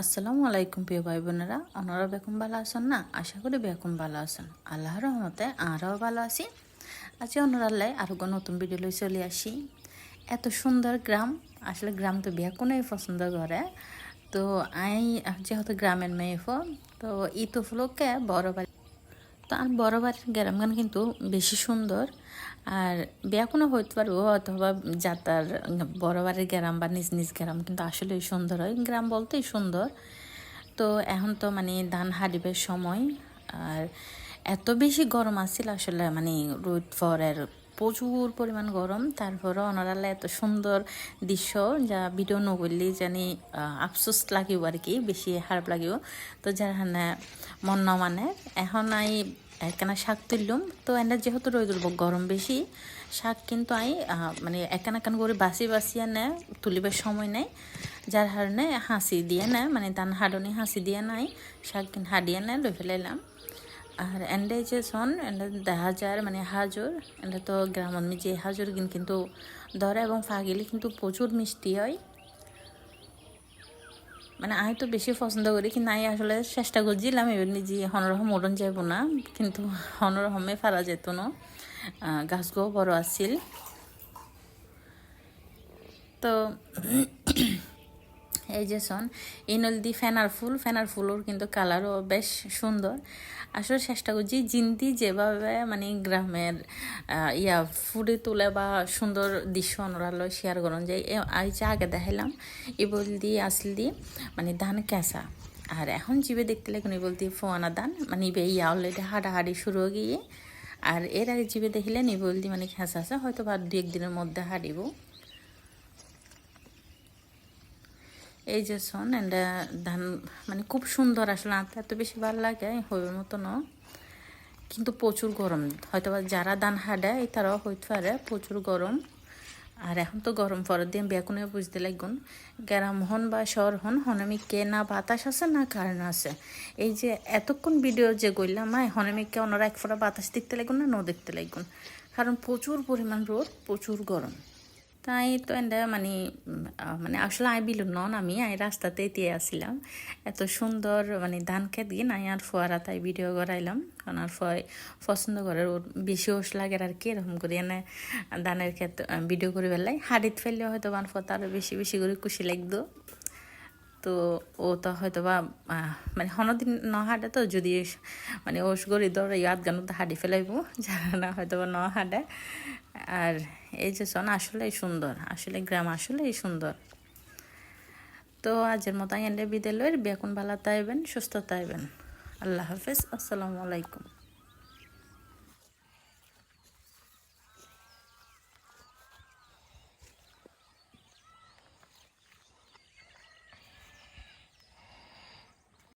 আসসালামু আলাইকুম প্রিয় ভাই বোনেরা ওনারা বেকুম ভালো আছেন না? আশা করি বেকুম ভালো আছেন। আল্লাহ রহমতে আরও ভালো আছি। আজকে ওনারাল্লাই আরও নতুন ভিডিও লই চলে আসি। এত সুন্দর গ্রাম। আসলে গ্রাম তো বেকুনেই পছন্দ করে। তো আই, যেহেতু গ্রামের মেয়ে তো ই তো ফুলকে বড় বাড়ি তো আর বড় বাড়ির গ্রামগান কিন্তু বেশি সুন্দর। আর বেয়া কোনো হইতে পারব, অথবা যাতার বড় বাড়ির গ্রাম বা নিজ নিজ গ্রাম কিন্তু আসলেই সুন্দর হয়। গ্রাম বলতেই সুন্দর। তো এখন তো মানে ধান হারিবের সময়, আর এত বেশি গরম আসছিল আসলে মানে রোদ ফরের প্রচুর পরিমাণ গরম। তারপরে অনারালে এত সুন্দর দৃশ্য যা ভিডিও নগরলি জানি আফসোস লাগিব আর কি, বেশি খারাপ লাগিব তো যার হানে মন মানে। এখন আই একখানা শাক তুললুম। তো এনে যেহেতু রয়ে গরম বেশি, শাক কিন্তু আই মানে একান একান করে বাসি বাসিয়ে নেয় তুলিবার সময় নেই। যার কারণে হাসি দিয়ে নেয় মানে তান হাডনি হাসি দিয়ে নাই, শাক হাডিয়ে নেয় লই ফেলাইলাম আর এন্ডে যে সন, এন্ডে যায় মানে হাজর, এন্ডে তো গ্রামের যে হাজর কিন্তু ধরে এবং ফাগিলি কিন্তু প্রচুর মিষ্টি হয়। মানে আমি তো বেশি পছন্দ করি, কিন্তু আমি আসলে চেষ্টা করছিলাম এবার নিজে হনরহম ওড়ন যাব না, কিন্তু হনরহমে ফারা যেত না। গাছগুলো বড় আছিল। তো এই যে সন ইনলদি ফেনার ফুল, ফেনার ফুলও কিন্তু কালারও বেশ সুন্দর। আসলে চেষ্টা করছি জিন্দি যেভাবে মানে গ্রামের ইয়া ফুটে তুলে বা সুন্দর দৃশ্য অনরালো শেয়ার করুন যে এই যে আগে দেখাইলাম এ বলদি আসলি মানে ধান কেঁচা। আর এখন জিবে দেখতে লাগুন বলতে ফোয়ানা দান মানে ইবে ইয়া অলরেডি হাডাহাডি শুরু হয়ে গিয়ে। আর এর আগে জিবে দেখিলেন ই বলদি মানে খেঁচা আছে হয়তো বা দু একদিনের মধ্যে হারিব এই যে শোন এটা ধান মানে খুব সুন্দর আসলে আনতে এত বেশি ভালো লাগে হইবার মতো ন। কিন্তু প্রচুর গরম হয়তো যারা ধান হাডে তারাও হইতে পারে, প্রচুর গরম। আর এখন তো গরম, পরের দিন বেকুনে বুঝতে লাগুন গ্রাম হন বা শহর হন, হনমি কে না বাতাস আছে, না কারণ আছে। এই যে এতক্ষণ ভিডিও যে গইলাম মায় হনমিকে ওনারা এক ফোটা বাতাস দেখতে লাগুন না ন দেখতে লাগুন কারণ প্রচুর পরিমাণ রোদ, প্রচুর গরম। তাই তো এটা মানে মানে আসলে আই বিলু নন আমি, আই রাস্তাতে দিয়ে আসিলাম। এত সুন্দর মানে ধান খেত গিয়ে নাই আর ফোয়ারা তাই ভিডিও করাইলাম। কারণ আর ফয়, পছন্দ করে ওর বেশি ওষ লাগে আর কি, এরকম করে এনে ধানের ক্ষেত ভিডিও করে ফেললাই হাড়িত ফেললে হয়তো ফত আরও বেশি বেশি করে খুশি লাগতো। তো ও তো হয়তো বা মানে হনদিন ন হাঁটে তো যদি মানে ওষ গড়ি দৌড়ে ইয়াদ গান তো হাঁটি ফেলাইব যারা না হয়তো বা ন হাঁটে আর এই যে সন আসলেই সুন্দর, আসলে গ্রাম আসলেই সুন্দর। তো আজের মতো এন্ডে বিদ্যালয়ের বেকুন ভালো তাইবেন সুস্থ তাইবেন আল্লাহ হাফিজ, আসসালামু আলাইকুম।